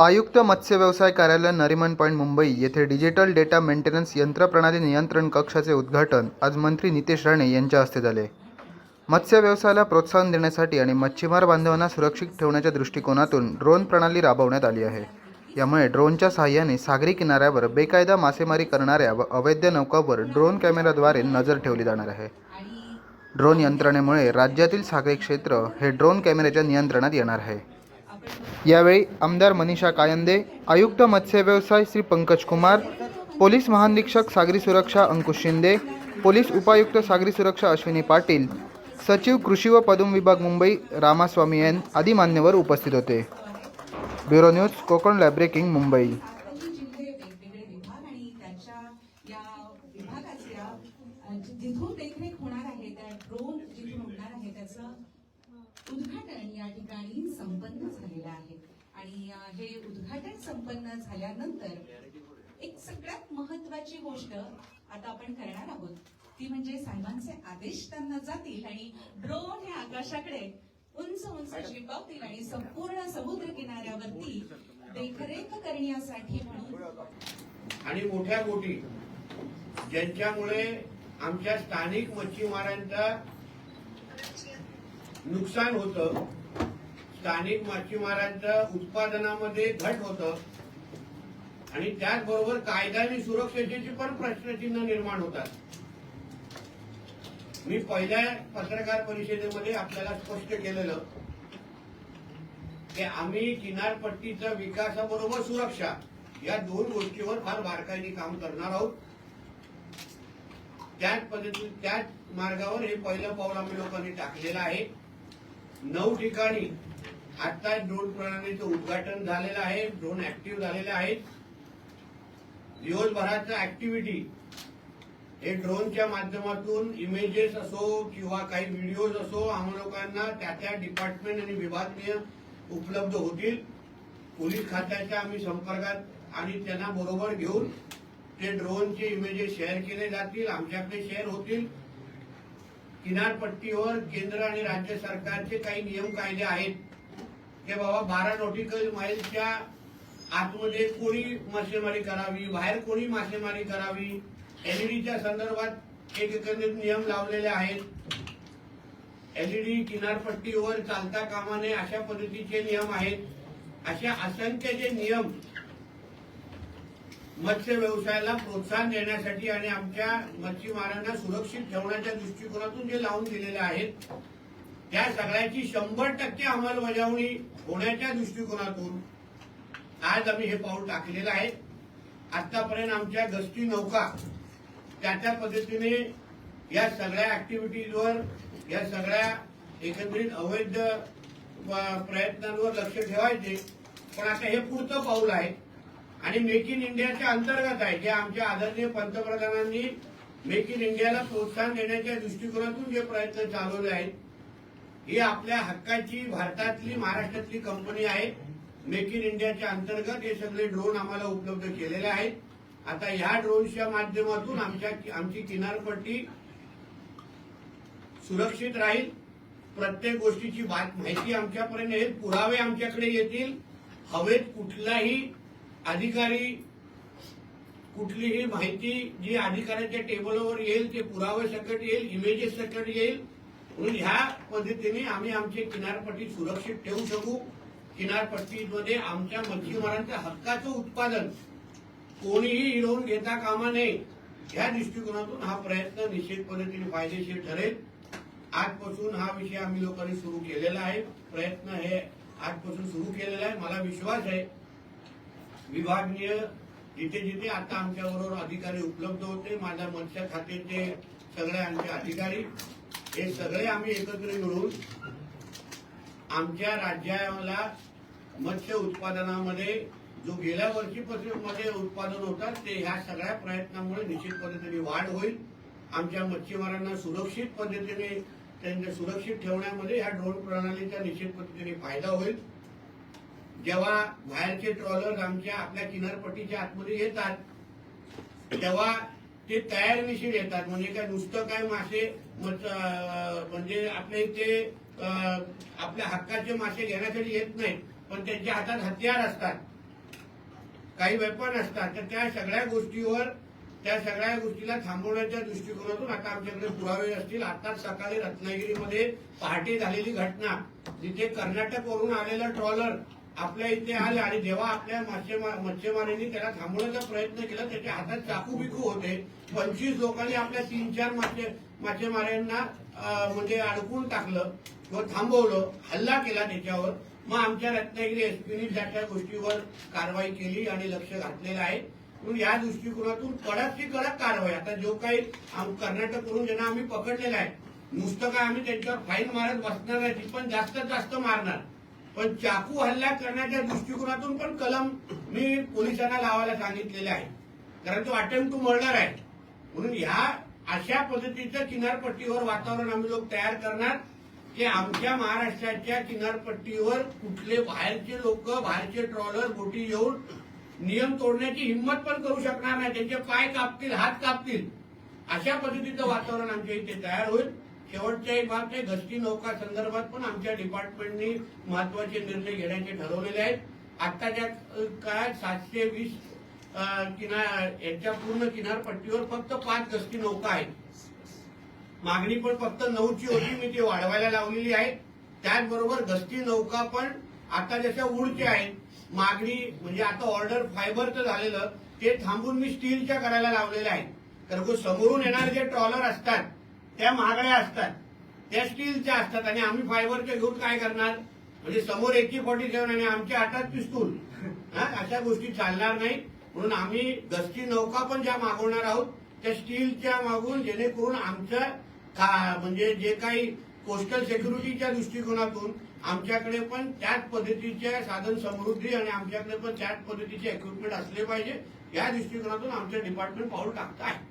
आयुक्त मत्स्य व्यवसाय कार्यालय नरिमन पॉईंट मुंबई येथे डिजिटल डेटा मेंटेनन्स यंत्रप्रणाली नियंत्रण कक्षाचे उद्घाटन आज मंत्री नितेश राणे यांच्या हस्ते झाले. मत्स्य व्यवसायाला प्रोत्साहन देण्यासाठी आणि मच्छीमार बांधवांना सुरक्षित ठेवण्याच्या दृष्टिकोनातून ड्रोन प्रणाली राबवण्यात आली आहे. यामुळे ड्रोनच्या सहाय्याने सागरी किनाऱ्यावर बेकायदा मासेमारी करणाऱ्या व अवैध नौकांवर ड्रोन कॅमेराद्वारे नजर ठेवली जाणार आहे. ड्रोन यंत्रणेमुळे राज्यातील सागरी क्षेत्र हे ड्रोन कॅमेऱ्याच्या नियंत्रणात येणार आहे. यावेळी आमदार मनीषा कायंदे आयुक्त मत्स्य व्यवसाय श्री पंकज कुमार पोलीस महानिरीक्षक सागरी सुरक्षा अंकुश शिंदे पोलीस उपायुक्त सागरी सुरक्षा अश्विनी पाटील सचिव कृषी व पदम विभाग मुंबई रामास्वामी एन आदी मान्यवर उपस्थित होते. ब्युरो न्यूज कोकण लॅब्रेकिंग मुंबई कोणतेही जिल्हे वेगवेगळे विभाग आणि त्यांच्या या विभागाच्या अ, जि- जिथून देखरेख होणार आहे त्या ड्रोन जिथून उडणार आहे त्याचं उद्घाटन या ठिकाणी संपन्न झालेलं आहे आणि अ, हे उद्घाटन संपन्न झाल्यानंतर एक सगळ्यात महत्वाची गोष्ट आता आपण करणार आहोत. ती म्हणजे साहेबांचे आदेश त्यांना जातील आणि ड्रोन हे आकाशाकडे उंच उंच झेपावतील आणि संपूर्ण समुद्र किनाऱ्यावरती देखरेख करण्यासाठी म्हणून आणि मोठ्या बोटी ज्यांच्यामुळे आमच्या स्थानिक मच्छीमारांचा नुकसान होतं स्थानिक मच्छीमारांच्या उत्पादनामध्ये घट होतं आणि त्याचबरोबर कायदा आणि सुरक्षेचे पण प्रश्नचिन्ह निर्माण होतात. मी पहिल्या पत्रकार परिषदेमध्ये आपल्याला स्पष्ट केलेलं की आम्ही किनारपट्टीचा विकासाबरोबर सुरक्षा या दोन गोष्टीवर फार बारकाईने काम करणार आहोत. त्याच पद्धती त्याच मार्गावर हे पहिलं पाऊल आम्ही लोकांनी टाकलेलं आहे. नऊ ठिकाणी आता ड्रोन प्रणालीचं उद्घाटन झालेलं आहे ड्रोन ऍक्टिव्ह झालेले आहेत. दिवसभराच्या ऍक्टिव्हिटी हे ड्रोनच्या माध्यमातून इमेजेस असो किंवा काही व्हिडिओज असो आम्हा लोकांना त्या त्या डिपार्टमेंट आणि विभागीय उपलब्ध होतील. पोलीस खात्याच्या आम्ही संपर्कात आणि त्यांना बरोबर घेऊन ते ड्रोनचे इमेजेस शेअर केले जातील आमच्याकडे शेअर होतील. किनारपट्टीवर केंद्र आणि राज्य सरकारचे काही नियम कायदे आहेत. ते बाबा बारा नॉटिकल माईलच्या आतमध्ये कोणी मासेमारी करावी बाहेर कोणी मासेमारी करावी एलईडीच्या संदर्भात एक एकंदरीत नियम लावलेले आहेत. एलईडी किनारपट्टीवर चालता कामाने अशा पद्धतीचे नियम आहेत. अशा असंख्य जे नियम मत्स्य व्यवसायाला प्रोत्साहन देण्यासाठी आणि आमच्या मच्छीमारांना सुरक्षित ठेवण्याच्या दृष्टिकोनातून जे लावून दिलेले आहेत त्या सगळ्याची शंभर टक्के अंमलबजावणी होण्याच्या दृष्टिकोनातून आज आम्ही हे पाऊल टाकलेलं आहे. आतापर्यंत आमच्या गस्ती नौका त्या त्या पद्धतीने या सगळ्या ऍक्टिव्हिटीजवर या सगळ्या एकंदरीत अवैध प- प्रयत्नांवर लक्ष ठेवायचे. पण आता हे पुढचं पाऊल आहे. आणि मेक इन इंडियाच्या अंतर्गत आहे. जे आमच्या आदरणीय पंतप्रधानांनी मेक इन इंडियाला प्रोत्साहन देण्याच्या दृष्टिकोनातून जे प्रयत्न चालवले आहेत ही आपल्या हक्काची भारतातली महाराष्ट्रातली कंपनी आहे. मेक इन इंडियाच्या अंतर्गत हे सगळे ड्रोन आम्हाला उपलब्ध केलेले आहेत. आता ह्या ड्रोनच्या माध्यमातून आमच्या आमची किनारपट्टी सुरक्षित राहील. प्रत्येक गोष्टीची माहिती आमच्यापर्यंत येईल. पुरावे आमच्याकडे येतील. हवेत कुठलाही अधिकारी कुठलीही माहिती जी अधिकाऱ्याच्या टेबलवर येईल ते पुरावे सकट येईल इमेजेस सकट येईल. म्हणून ह्या पद्धतीने आम्ही आमची किनारपट्टी सुरक्षित ठेवू शकू. किनारपट्टीमध्ये आमच्या मच्छीमारांच्या हक्काचं उत्पादन कोणीही हिरवून घेता कामा नये. या दृष्टिकोनातून हा प्रयत्न निश्चित पद्धतीने फायदेशीर ठरेल. आजपासून हा विषय आम्ही लोकांनी सुरू केलेला आहे. प्रयत्न हे आजपासून सुरू केलेला आहे. मला विश्वास आहे. विभागीय जिथे जिथे आता आमच्याबरोबर अधिकारी उपलब्ध होते माझ्या मत्स्य खात्याचे सगळे आमचे अधिकारी हे सगळे आम्ही एकत्र मिळून आमच्या राज्याला मत्स्य उत्पादनामध्ये जो गेल्या वर्षीपासून मध्ये उत्पादन होतात ते ह्या सगळ्या प्रयत्नामुळे निश्चित पद्धतीने वाढ होईल. आमच्या मच्छीमारांना सुरक्षित पद्धतीने त्यांच्या सुरक्षित ठेवण्यामध्ये ह्या ड्रोन प्रणालीचा निश्चित पद्धतीने फायदा होईल. जेव्हा बाहेरचे ट्रॉलर आमच्या आपल्या किनारपट्टीच्या आतमध्ये येतात तेव्हा ते तयार निशील येतात. म्हणजे काय नुसतं काय मासे म्हणजे आपले इथे अं, आपल्या हक्काचे मासे घेण्यासाठी येत नाहीत. पण त्यांच्या हातात हत्यार असतात. काही वेपन असतात. तर त्या सगळ्या गोष्टीवर त्या सगळ्या गोष्टीला थांबवण्याच्या दृष्टिकोनातून आता आमच्याकडे पुरावे असतील. आता सकाळी रत्नागिरीमध्ये पहाटे झालेली घटना जिथे कर्नाटकवरून आलेला ट्रॉलर आपल्या इथे आले आणि जेव्हा आपल्या मच्छीमारांनी त्याला थांबवण्याचा प्रयत्न केला त्याच्या हातात चाकू बिकू होते. पंचवीस लोकांनी आपल्या तीन चार मासे मासेमारांना म्हणजे अडकून टाकलं. किंवा थांबवलं हल्ला केला त्याच्यावर. मग आमच्या रत्नागिरी एसपीनी त्या त्या गोष्टीवर कारवाई केली आणि लक्ष घातलेलं आहे. म्हणून या दृष्टिकोनातून कडकची कडक कारवाई. आता जो काही कर्नाटकवरून ज्यांना आम्ही पकडलेला आहे नुसतं काय आम्ही त्यांच्यावर फाईन मारत बसणार नाही ती पण जास्तीत जास्त मारणार. पण चाकू हल्ला करण्याच्या दृष्टिकोनातून पण कलम मी पोलिसांना लावायला सांगितलेले आहे. कारण तो अटेम्प्ट टू मर्डर आहे. म्हणून ह्या अशा पद्धतीचं किनारपट्टीवर वातावरण आम्ही लोक तयार करणार. की आमच्या महाराष्ट्राच्या किनारपट्टीवर कुठले बाहेरचे लोक बाहेरचे ट्रॉलर बोटी येऊन नियम तोडण्याची हिंमत पण करू शकणार नाही. त्यांचे पाय कापतील हात कापतील. अशा पद्धतीचं वातावरण आमच्या इथे तयार होईल. शेवटच्या एक बाब ते गस्ती नौका संदर्भात पण आमच्या डिपार्टमेंटनी महत्त्वाचे निर्णय घेण्याचे ठरवलेले आहेत. आत्ताच्या काळात सातशे वीस किनार यांच्या पूर्ण किनारपट्टीवर फक्त पाच गस्ती नौका आहेत. मागणी पण फक्त नऊची होती मी ती वाढवायला लावलेली आहे. त्याचबरोबर गस्ती नौका पण आता जशा उडच्या आहेत मागणी म्हणजे आता ऑर्डर फायबरचं झालेलं ते थांबून मी स्टीलच्या करायला लावलेल्या आहेत कारण समोरून येणारे जे ट्रॉलर असतात त्या महागड्या असतात त्या स्टीलच्या असतात आणि आम्ही फायबरच्या घेऊन काय करणार? म्हणजे समोर एकी फॉर्टी सेव्हन आणि आमच्या हातात पिस्तूल अशा गोष्टी चालणार नाही. म्हणून आम्ही गस्ती नौका पण ज्या मागवणार आहोत त्या स्टीलच्या मागून जेणेकरून आमच्या म्हणजे जे काही कोस्टल सिक्युरिटीच्या दृष्टिकोनातून आमच्याकडे पण त्याच पद्धतीच्या साधन समृद्धी आणि आमच्याकडे पण त्याच पद्धतीचे इक्विपमेंट असले पाहिजे या दृष्टिकोनातून आमचं डिपार्टमेंट पाऊल टाकत आहे.